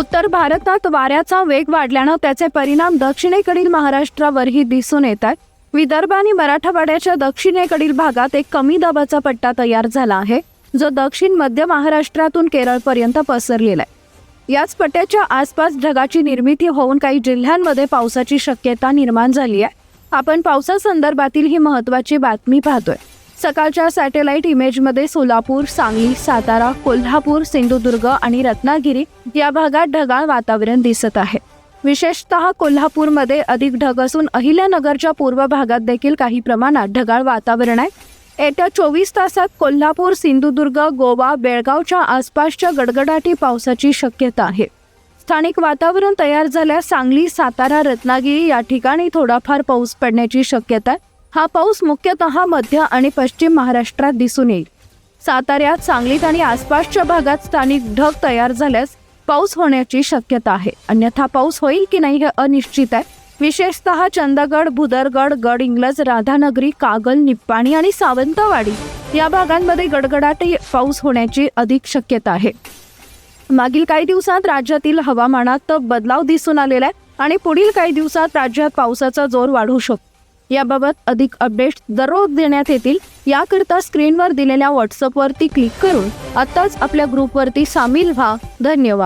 उत्तर भारतात वाऱ्याचा वेग वाढल्यानं त्याचे परिणाम दक्षिणेकडील महाराष्ट्रावरही दिसून येत आहेत. विदर्भ आणि मराठवाड्याच्या दक्षिणेकडील भागात एक कमी दाबाचा पट्टा तयार झाला आहे जो दक्षिण मध्य महाराष्ट्रातून केरळपर्यंत पसरलेला आहे. याच पट्ट्याच्या आसपास ढगाची निर्मिती होऊन काही जिल्ह्यांमध्ये पावसाची शक्यता निर्माण झाली आहे. आपण पावसासंदर्भातील ही महत्त्वाची बातमी पाहतोय. सकाळच्या सॅटेलाइट इमेजमध्ये सोलापूर सांगली सातारा कोल्हापूर सिंधुदुर्ग आणि रत्नागिरी या भागात ढगाळ वातावरण दिसत आहे. विशेषतः कोल्हापूरमध्ये अधिक ढग असून अहिल्यानगरच्या पूर्व भागात देखील काही प्रमाणात ढगाळ वातावरण आहे. येत्या चोवीस तासात कोल्हापूर सिंधुदुर्ग गोवा बेळगावच्या आसपासच्या गडगडाटी पावसाची शक्यता आहे. स्थानिक वातावरण तयार झाल्यास सांगली सातारा रत्नागिरी या ठिकाणी थोडाफार पाऊस पडण्याची शक्यता आहे. हा पाऊस मुख्यतः मध्य आणि पश्चिम महाराष्ट्रात दिसून येईल. साताऱ्यात सांगलीत आणि आसपासच्या भागात स्थानिक ढग तयार झाल्यास पाऊस होण्याची शक्यता आहे. अन्यथा पाऊस होईल की नाही हे अनिश्चित आहे. विशेषतः चंदगड भुदरगड गड इंग्लज राधानगरी कागल निप्पाणी आणि सावंतवाडी या भागांमध्ये गडगडाटी पाऊस होण्याची अधिक शक्यता आहे. मागील काही दिवसात राज्यातील हवामानात बदलाव दिसून आलेला आहे आणि पुढील काही दिवसात राज्यात पावसाचा जोर वाढू शकतो. याबाबत अधिक अपडेट्स दररोज देण्यात येतील. याकरिता स्क्रीनवर दिलेल्या व्हॉट्सअपवरती क्लिक करून आत्ताच आपल्या ग्रुपवरती सामील व्हा. धन्यवाद.